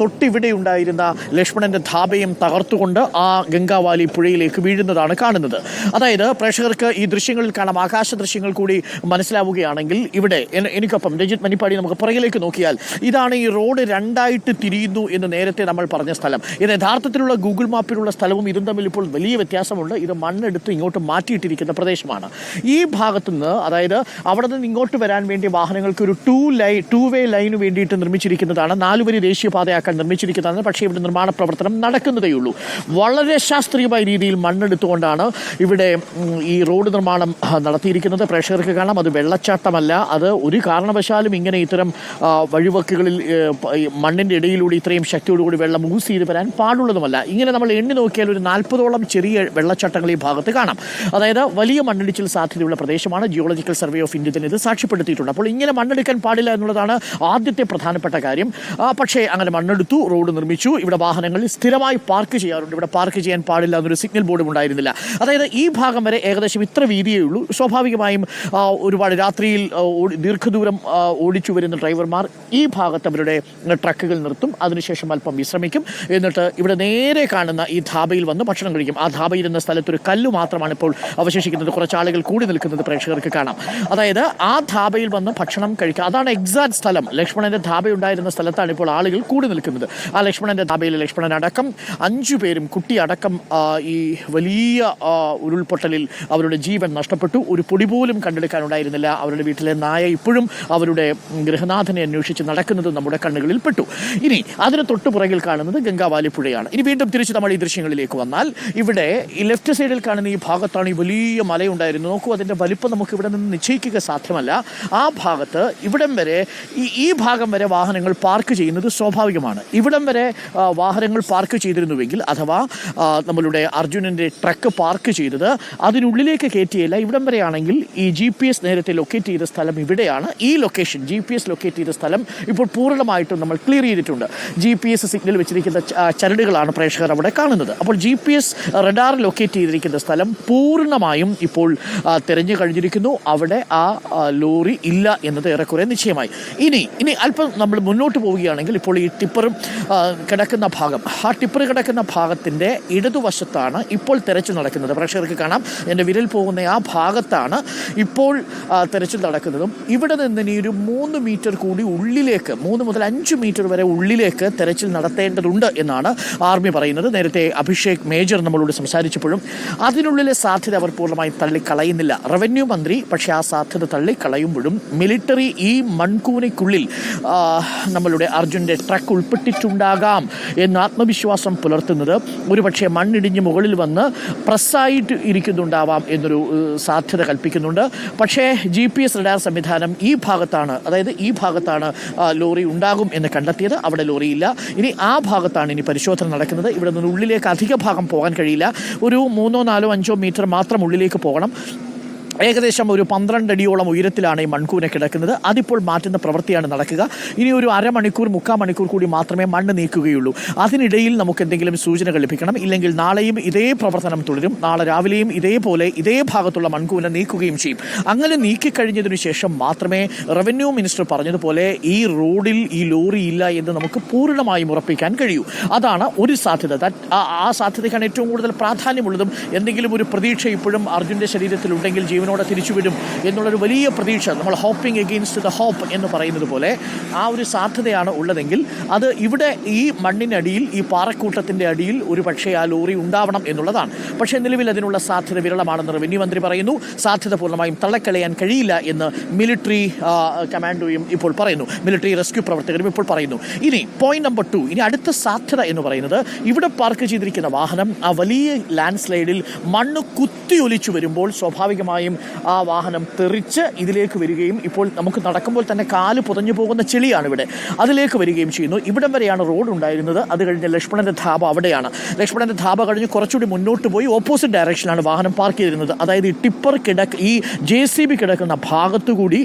തൊട്ടിവിടെ ഉണ്ടായിരുന്ന ലക്ഷ്മണന്റെ ധാബയും തകർത്തുകൊണ്ട് ആ ഗംഗാവാലി പുഴയിലേക്ക് വീഴുന്നതാണ് കാണുന്നത്. അതായത് പ്രേക്ഷകർക്ക് ഈ ദൃശ്യങ്ങളിൽ കാണാം. ആകാശ ദൃശ്യങ്ങൾ കൂടി മനസ്സിലാവുകയാണെങ്കിൽ ഇവിടെ എനിക്കൊപ്പം രഞ്ജിത് മണിപ്പാടി നമുക്ക് പുറകിലേക്ക് നോക്കിയാൽ ഇതാണ് ഈ റോഡ് രണ്ടായിട്ട് തിരിയുന്നു എന്ന് നേരത്തെ നമ്മൾ പറഞ്ഞ സ്ഥലം. ഇത് യഥാർത്ഥത്തിലുള്ള ഗൂഗിൾ മാപ്പിലുള്ള സ്ഥലവും ഇതും തമ്മിൽ ഇപ്പോൾ വലിയ വ്യത്യാസമുണ്ട്. ഇത് മണ്ണെടുത്ത് ഇങ്ങോട്ട് മാറ്റിയിട്ടിരിക്കുന്ന പ്രദേശമാണ്. ഈ ഭാഗത്തു നിന്ന് അതായത് അവിടെ നിന്ന് ഇങ്ങോട്ട് വരാൻ വേണ്ടി വാഹനങ്ങൾക്ക് ഒരു ടൂ ലൈ ടൂ വേ ലൈന് വേണ്ടിയിട്ട് നിർമ്മിച്ചിരിക്കുന്നതാണ്. നാലുവരി ദേശീയപാതയാക്കാൻ നിർമ്മിച്ചിരിക്കുന്നതാണ്. പക്ഷേ ഇവിടെ നിർമ്മാണ പ്രവർത്തനം നടക്കുന്നതേയുള്ളൂ. വളരെ ശാസ്ത്രീയമായ രീതിയിൽ മണ്ണെടുത്തുകൊണ്ടാണ് ഇവിടെ ഈ റോഡ് നിർമ്മാണം നടത്തിയിരിക്കുന്നത്. പ്രേക്ഷകർക്ക് കാണാം. അത് വെള്ളച്ചാട്ടമല്ല. അത് ഒരു കാരണവശാലും ഇങ്ങനെ ഇത്തരം വഴിവക്കുകളിൽ മണ്ണിന്റെ ഇടയിലൂടെ ഇത്രയും ശക്തിയോടുകൂടി വെള്ളം ഊസ് ചെയ്ത് വരാൻ പാടുള്ളതുമല്ല. ഇങ്ങനെ നമ്മൾ എണ്ണി നോക്കിയാൽ ഒരു നാൽപ്പതോളം ചെറിയ വെള്ളച്ചാട്ടങ്ങൾ ഈ ഭാഗത്ത് കാണാം. അതായത് വലിയ മണ്ണിടിച്ചിൽ സാധ്യതയുള്ള പ്രദേശമാണ്. ജിയോളജിക്കൽ സർവേ ഓഫ് ഇന്ത്യ തന്നെ ഇത് സാക്ഷ്യപ്പെടുത്തിയിട്ടുണ്ട്. അപ്പോൾ ഇങ്ങനെ മണ്ണെടുക്കാൻ പാടില്ല എന്നുള്ളതാണ് ആദ്യത്തെ പ്രധാനപ്പെട്ട കാര്യം. പക്ഷേ അങ്ങനെ മണ്ണെടുത്തു റോഡ് നിർമ്മിച്ചു. ഇവിടെ വാഹനങ്ങൾ സ്ഥിരമായി പാർക്ക് ചെയ്യാറുണ്ട്. ഇവിടെ പാർക്ക് ചെയ്യാൻ പാടില്ല എന്നൊരു സിഗ്നൽ ബോർഡും ഉണ്ടായിരുന്നില്ല. അതായത് ഈ ഭാഗം വരെ ഏകദേശം ഇത്ര വീതിയേ ഉള്ളൂ. സ്വാഭാവികമായും ഒരുപാട് രാത്രിയിൽ ദീർഘദൂരം ഓടിച്ചു വരുന്ന ഡ്രൈവർമാർ ഈ ഭാഗത്ത് അവരുടെ ട്രക്കുകൾ നിർത്തും. അതിനുശേഷം അല്പം വിശ്രമിക്കും. എന്നിട്ട് ഇവിടെ നേരെ കാണുന്ന ഈ ധാബയിൽ വന്ന് ഭക്ഷണം കഴിക്കും. ആ ധാബയിൽ എന്ന സ്ഥലത്തൊരു കല്ല് മാത്രമാണ് ഇപ്പോൾ അവശേഷിക്കുന്നത്. കുറച്ച് ആളുകൾ കൂടി നിൽക്കുന്നത് പ്രേക്ഷകർക്ക് കാണാം. അതായത് ആ ധാബയിൽ വന്ന് ഭക്ഷണം കഴിക്കുക അതാണ് എക്സാക്ട് സ്ഥലം. ലക്ഷ്മണന്റെ ധാബ ഉണ്ടായിരുന്ന സ്ഥലത്താണ് ഇപ്പോൾ ആളുകൾ കൂടി നിൽക്കുന്നത്. ആ ലക്ഷ്മണന്റെ ധാബയിൽ ലക്ഷ്മണൻ അടക്കം അഞ്ചു പേരും കുട്ടി അടക്കം ഈ വലിയ ഉരുൾപൊട്ടലിൽ അവരുടെ ജീവൻ നഷ്ടപ്പെട്ടു. ഒരു പൊടി പോലും കണ്ടെടുക്കാനുണ്ടായിരുന്നില്ല. അവരുടെ വീട്ടിലെ നായ ഇപ്പോഴും അവരുടെ ഗൃഹനാഥനെ അന്വേഷിച്ച് നടക്കുന്നത് നമ്മുടെ കണ്ണുകളിൽ പെട്ടു. ഇനി അതിന് തൊട്ടു പുറകിൽ കാണുന്നത് ഗംഗാവാലി പുഴയാണ് ഇനി വീണ്ടും തിരിച്ച് നമ്മൾ ഈ ദൃശ്യങ്ങളിലേക്ക് വന്നാൽ ഇവിടെ ഈ ലെഫ്റ്റ് സൈഡിൽ കാണുന്ന ഈ ഭാഗത്താണ് ഈ വലിയ മലയുണ്ടായിരുന്നു നോക്കൂ അതിന്റെ വലിപ്പം നമുക്ക് ഇവിടെ നിന്ന് നിശ്ചയിക്കുക സാധ്യമല്ല. ആ ഭാഗത്ത് ഇവിടം വരെ ഈ ഭാഗം വരെ വാഹനങ്ങൾ പാർക്ക് ചെയ്യുന്നത് സ്വാഭാവികമാണ്. ഇവിടം വരെ വാഹനങ്ങൾ പാർക്ക് ചെയ്തിരുന്നുവെങ്കിൽ അഥവാ നമ്മളുടെ അർജുനന്റെ ട്രക്ക് പാർക്ക് ചെയ്തത് അതിനുള്ളിലേക്ക് കയറ്റിയില്ല ഇവിടം വരെയാണെങ്കിൽ ഈ ജി പി എസ് നേരത്തെ ലൊക്കേറ്റ് ചെയ്ത സ്ഥലം ഇവിടെയാണ്. ഈ location G P S locate ചെയ്ത സ്ഥലം ഇപ്പോൾ പൂർണമായിട്ടും നമ്മൾ ക്ലിയർ ചെയ്തിട്ടുണ്ട്. ജി പി എസ് സിഗ്നൽ വെച്ചിരിക്കുന്ന ചരടുകളാണ് പ്രേക്ഷകർ അവിടെ കാണുന്നത്. അപ്പോൾ G P S radar locate ചെയ്തിരിക്കുന്ന സ്ഥലം പൂർണമായും ഇപ്പോൾ തിരഞ്ഞു കഴിഞ്ഞിരിക്കുന്നു. അവിടെ ആ ലോറി ഇല്ല എന്നത് ഏറെക്കുറെ നിശ്ചയമായി. ഇനി ഇനി അല്പം നമ്മൾ മുന്നോട്ട് പോവുകയാണെങ്കിൽ ഇപ്പോൾ ഈ ടിപ്പറും കിടക്കുന്ന ഭാഗം. ആ ടിപ്പർ കിടക്കുന്ന ഭാഗത്തിന്റെ ഇടതുവശത്താണ് ഇപ്പോൾ തെരച്ചിൽ നടക്കുന്നത്. പ്രേക്ഷകർക്ക് കാണാം. എന്റെ വിരൽ പോകുന്ന ആ ഭാഗത്താണ് ഇപ്പോൾ തിരച്ചിൽ നടക്കുന്നതും. ഇവിടെ നിന്ന് ഇനി ഒരു മൂന്ന് മീറ്റർ കൂടി ഉള്ളിലേക്ക് മൂന്ന് മുതൽ അഞ്ച് മീറ്റർ വരെ ഉള്ളിലേക്ക് തെരച്ചിൽ നടത്തേണ്ടതുണ്ട് എന്നാണ് ആർമി പറയുന്നത്. നേരത്തെ അഭിഷേക് മേജർ നമ്മളോട് സംസാരിച്ചപ്പോഴും അതിനുള്ളിലെ സാധ്യത അവർ പൂർണമായും തള്ളിക്കളയുന്നില്ല. റവന്യൂ മന്ത്രി പക്ഷേ ആ സാധ്യത തള്ളിക്കളയുമ്പോഴും മിലിറ്ററി ഈ മൺകൂനയ്ക്കുള്ളിൽ നമ്മളുടെ അർജുന്റെ ട്രക്ക് ഉൾപ്പെട്ടിട്ടുണ്ടാകാം എന്ന് ആത്മവിശ്വാസം പുലർത്തുന്നത് ഒരുപക്ഷെ മണ്ണിടിഞ്ഞ് മുകളിൽ വന്ന് പ്രസ്സായിട്ട് ഇരിക്കുന്നുണ്ടാവാം എന്നൊരു സാധ്യത കൽപ്പിക്കുന്നുണ്ട്. പക്ഷേ ജി പി എസ് റഡാർ സംവിധാനം ഈ ഭാഗത്താണ് അതായത് ഈ ഭാഗത്താണ് ലോറി ഉണ്ടാകും എന്ന് കണ്ടെത്തിയത്. അവിടെ ലോറിയില്ല. ഇനി ആ ഭാഗത്താണ് ഇനി പരിശോധന നടക്കുന്നത്. ഇവിടെ നിന്ന് ഉള്ളിലേക്ക് അധിക ഭാഗം പോകാൻ കഴിയില്ല. ഒരു മൂന്നോ നാലോ അഞ്ചോ മീറ്റർ മാത്രം ഉള്ളിലേക്ക് പോകണം. ഏകദേശം ഒരു പന്ത്രണ്ട് അടിയോളം ഉയരത്തിലാണ് ഈ മൺകൂനെ കിടക്കുന്നത്. അതിപ്പോൾ മാറ്റുന്ന പ്രവൃത്തിയാണ് നടക്കുക. ഇനി ഒരു അരമണിക്കൂർ മുക്കാൽ മണിക്കൂർ കൂടി മാത്രമേ മണ്ണ് നീക്കുകയുള്ളൂ. അതിനിടയിൽ നമുക്ക് എന്തെങ്കിലും സൂചനകൾ ലഭിക്കണം. ഇല്ലെങ്കിൽ നാളെയും ഇതേ പ്രവർത്തനം തുടരും. നാളെ രാവിലെയും ഇതേപോലെ ഇതേ ഭാഗത്തുള്ള മൺകൂന നീക്കുകയും ചെയ്യും. അങ്ങനെ നീക്കിക്കഴിഞ്ഞതിനു ശേഷം മാത്രമേ റവന്യൂ മിനിസ്റ്റർ പറഞ്ഞതുപോലെ ഈ റോഡിൽ ഈ ലോറി ഇല്ല എന്ന് നമുക്ക് പൂർണമായും ഉറപ്പിക്കാൻ കഴിയൂ. അതാണ് ഒരു സാധ്യത. ആ സാധ്യതയ്ക്കാണ് ഏറ്റവും കൂടുതൽ പ്രാധാന്യമുള്ളതും എന്തെങ്കിലും ഒരു പ്രതീക്ഷ ഇപ്പോഴും അർജുന്റെ ശരീരത്തിലുണ്ടെങ്കിൽ ജീവനോടെ തിരിച്ചുവിടും എന്നുള്ളൊരു വലിയ പ്രതീക്ഷ നമ്മൾ ഹോപ്പിംഗ് എഗെയിൻസ്റ്റ് ദ ഹോപ്പ് എന്ന് പറയുന്നത് പോലെ ആ ഒരു സാധ്യതയാണ് ഉള്ളതെങ്കിൽ അത് ഇവിടെ ഈ മണ്ണിനടിയിൽ ഈ പാറക്കൂട്ടത്തിന്റെ അടിയിൽ ഒരു പക്ഷേ ആ ലോറി ഉണ്ടാവണം എന്നുള്ളതാണ്. പക്ഷേ നിലവിൽ അതിനുള്ള സാധ്യത വിരളമാണെന്ന് റവന്യൂ മന്ത്രി പറയുന്നു. സാധ്യത പൂർണമായും തള്ളക്കളയാൻ കഴിയില്ല എന്ന് മിലിറ്ററി കമാൻഡോയും ഇപ്പോൾ പറയുന്നു. മിലിറ്ററി റെസ്ക്യൂ പ്രവർത്തകരും ഇപ്പോൾ പറയുന്നു. ഇനി പോയിന്റ് നമ്പർ ടു ഇനി അടുത്ത സാധ്യത എന്ന് പറയുന്നത് ഇവിടെ പാർക്ക് ചെയ്തിരിക്കുന്ന വാഹനം ആ വലിയ ലാൻഡ് സ്ലൈഡിൽ മണ്ണ് കുത്തിയൊലിച്ചു വരുമ്പോൾ സ്വാഭാവികമായും ആ വാഹനം തെറിച്ച് ഇതിലേക്ക് വരികയും ഇപ്പോൾ നമുക്ക് നടക്കുമ്പോൾ തന്നെ കാൽ പുതഞ്ഞു പോകുന്ന ചെളിയാണ് ഇവിടെ അതിലേക്ക് വരികയും ചെയ്യുന്നു. ഇവിടം വരെയാണ് റോഡ് ഉണ്ടായിരുന്നത്. അത് കഴിഞ്ഞ് ലക്ഷ്മണന്റെ ധാബ അവിടെയാണ്. ലക്ഷ്മണന്റെ ധാബ കഴിഞ്ഞ് കുറച്ചുകൂടി മുന്നോട്ട് പോയി ഓപ്പോസിറ്റ് ഡയറക്ഷനിലാണ് വാഹനം പാർക്ക് ചെയ്തിരുന്നത്. അതായത് ഈ ടിപ്പർ കിടക്ക് ഈ ജെ സി ബി കിടക്കുന്ന ഭാഗത്തുകൂടി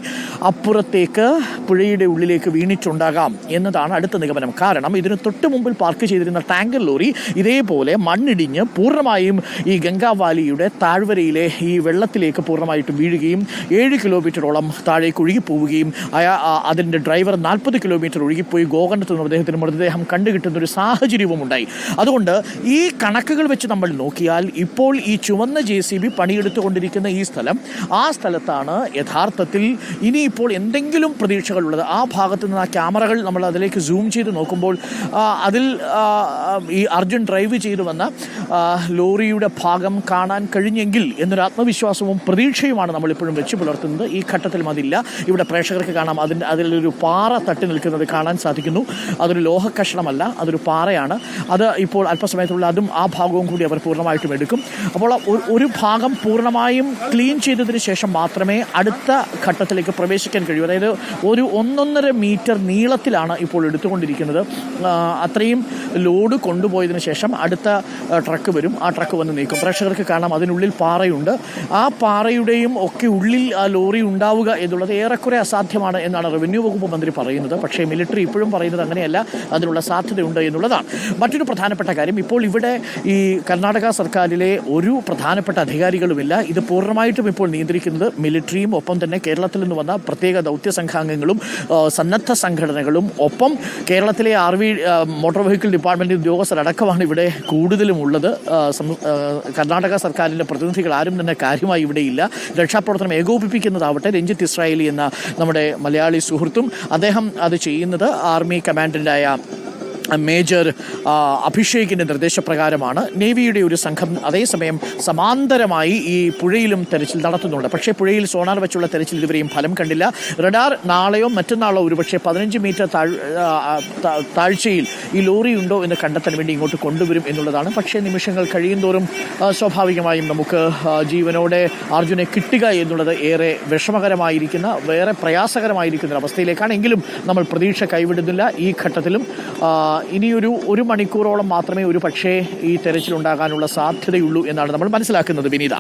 അപ്പുറത്തേക്ക് പുഴയുടെ ഉള്ളിലേക്ക് വീണിട്ടുണ്ടാകാം എന്നതാണ് അടുത്ത നിഗമനം. കാരണം ഇതിന് തൊട്ട് മുമ്പിൽ പാർക്ക് ചെയ്തിരുന്ന ടാങ്കർ ലോറി ഇതേപോലെ മണ്ണിടിഞ്ഞ് പൂർണമായും ഈ ഗംഗാവാലിയുടെ താഴ്വരയിലെ ഈ വെള്ളത്തിലേക്ക് പൂർണമായിട്ടും വീഴുകയും ഏഴ് കിലോമീറ്ററോളം താഴേക്ക് ഒഴുകിപ്പോവുകയും അയാ അതിന്റെ ഡ്രൈവർ നാൽപ്പത് കിലോമീറ്റർ ഒഴുകിപ്പോയി ഗോകണ്ഠത്ത് നിന്ന് അദ്ദേഹത്തിന് മൃതദേഹം കണ്ടുകിട്ടുന്ന ഒരു സാഹചര്യവും ഉണ്ടായി അതുകൊണ്ട് ഈ കണക്കുകൾ വെച്ച് നമ്മൾ നോക്കിയാൽ ഇപ്പോൾ ഈ ചുവന്ന ജെ സി ബി പണിയെടുത്തുകൊണ്ടിരിക്കുന്ന ഈ സ്ഥലം ആ സ്ഥലത്താണ് യഥാർത്ഥത്തിൽ ഇനിയിപ്പോൾ എന്തെങ്കിലും പ്രതീക്ഷകളുള്ളത്. ആ ഭാഗത്ത് നിന്ന് ആ ക്യാമറകൾ നമ്മൾ അതിലേക്ക് സൂം ചെയ്ത് നോക്കുമ്പോൾ അതിൽ ഈ അർജുൻ ഡ്രൈവ് ചെയ്തു വന്ന ലോറിയുടെ ഭാഗം കാണാൻ കഴിഞ്ഞെങ്കിൽ എന്നൊരു ആത്മവിശ്വാസവും പ്രതീക്ഷയുമാണ് നമ്മളിപ്പോഴും വെച്ച് പുലർത്തുന്നത്. ഈ ഘട്ടത്തിലും അതില്ല ഇവിടെ പ്രേക്ഷകർക്ക് കാണാം. അതിന്റെ അതിലൊരു പാറ തട്ടി നിൽക്കുന്നത് കാണാൻ സാധിക്കുന്നു. അതൊരു ലോഹക്കഷണമല്ല അതൊരു പാറയാണ്. അത് ഇപ്പോൾ അല്പസമയത്തുള്ള അതും ആ ഭാഗവും കൂടി അവർ പൂർണമായിട്ടും എടുക്കും. അപ്പോൾ ഒരു- ഭാഗം പൂർണമായും ക്ലീൻ ചെയ്തതിന് ശേഷം മാത്രമേ അടുത്ത ഘട്ടത്തിലേക്ക് പ്രവേശിക്കാൻ കഴിയൂ. അതായത് ഒരു ഒന്നൊന്നര മീറ്റർ നീളത്തിലാണ് ഇപ്പോൾ എടുത്തുകൊണ്ടിരിക്കുന്നത്. അത്രയും ലോഡ് കൊണ്ടുപോയതിനു ശേഷം അടുത്ത ട്രക്ക് വരും. ആ ട്രക്ക് വന്ന് നീക്കും. പ്രേക്ഷകർക്ക് കാണാം. അതിനുള്ളിൽ പാറയുണ്ട്. ആ പാറയുടെയും ഒക്കെ ഉള്ളിൽ ആ ലോറി ഉണ്ടാവുക എന്നുള്ളത് ഏറെക്കുറെ അസാധ്യമാണ് എന്നാണ് റവന്യൂ വകുപ്പ് മന്ത്രി പറയുന്നത്. പക്ഷേ മിലിറ്ററി ഇപ്പോഴും പറയുന്നത് അങ്ങനെയല്ല. അതിനുള്ള സാധ്യതയുണ്ട് എന്നുള്ളതാണ്. മറ്റൊരു പ്രധാനപ്പെട്ട കാര്യം ഇപ്പോൾ ഇവിടെ ഈ കർണാടക സർക്കാരിലെ ഒരു പ്രധാനപ്പെട്ട അധികാരികളുമില്ല. ഇത് പൂർണമായിട്ടും ഇപ്പോൾ നിയന്ത്രിക്കുന്നത് മിലിറ്ററിയും ഒപ്പം തന്നെ കേരളത്തിൽ നിന്ന് വന്ന പ്രത്യേക ദൗത്യ സംഘാംഗങ്ങളും സന്നദ്ധ സംഘടനകളും ഒപ്പം കേരളത്തിലെ R V motor vehicle department ഉദ്യോഗസ്ഥരടക്കമാണ് ഇവിടെ കൂടുതലും ഉള്ളത്. കർണാടക സർക്കാരിന്റെ പ്രതിനിധികൾ ആരും തന്നെ കാര്യമായി ഇവിടെയില്ല രക്ഷാപ്രവർത്തനം ഏകോപിപ്പിക്കുന്നതാവട്ടെ രഞ്ജിത്ത് ഇസ്രായേലി എന്ന നമ്മുടെ മലയാളി സുഹൃത്തും അദ്ദേഹം അത് ചെയ്യുന്നത് ആർമി കമാൻഡന്റായ മേജർ അഭിഷേകിന്റെ നിർദ്ദേശപ്രകാരമാണ് നേവിയുടെ ഒരു സംഘം അതേസമയം സമാന്തരമായി ഈ പുഴയിലും തെരച്ചിൽ നടത്തുന്നുണ്ട്. പക്ഷേ പുഴയിൽ സോണാർ വെച്ചുള്ള തെരച്ചിൽ ഇതുവരെയും ഫലം കണ്ടില്ല. റഡാർ നാളെയോ മറ്റന്നാളോ ഒരുപക്ഷെ പതിനഞ്ച് മീറ്റർ താഴ്ചയിൽ ഈ ലോറി ഉണ്ടോ എന്ന് കണ്ടെത്താൻ വേണ്ടി ഇങ്ങോട്ട് കൊണ്ടുവരും എന്നുള്ളതാണ്. പക്ഷേ നിമിഷങ്ങൾ കഴിയുന്തോറും സ്വാഭാവികമായും നമുക്ക് ജീവനോടെ അർജുനെ കിട്ടുക എന്നുള്ളത് ഏറെ വിഷമകരമായിരിക്കുന്ന വേറെ പ്രയാസകരമായിരിക്കുന്ന ഒരു അവസ്ഥയിലേക്കാണ്. എങ്കിലും നമ്മൾ പ്രതീക്ഷ കൈവിടുന്നില്ല. ഈ ഘട്ടത്തിലും ഇനിയൊരു ഒരു മണിക്കൂറോളം മാത്രമേ ഒരു പക്ഷേ ഈ തെരച്ചിലുണ്ടാകാനുള്ള സാധ്യതയുള്ളൂ എന്നാണ് നമ്മൾ മനസ്സിലാക്കുന്നത് വിനീത.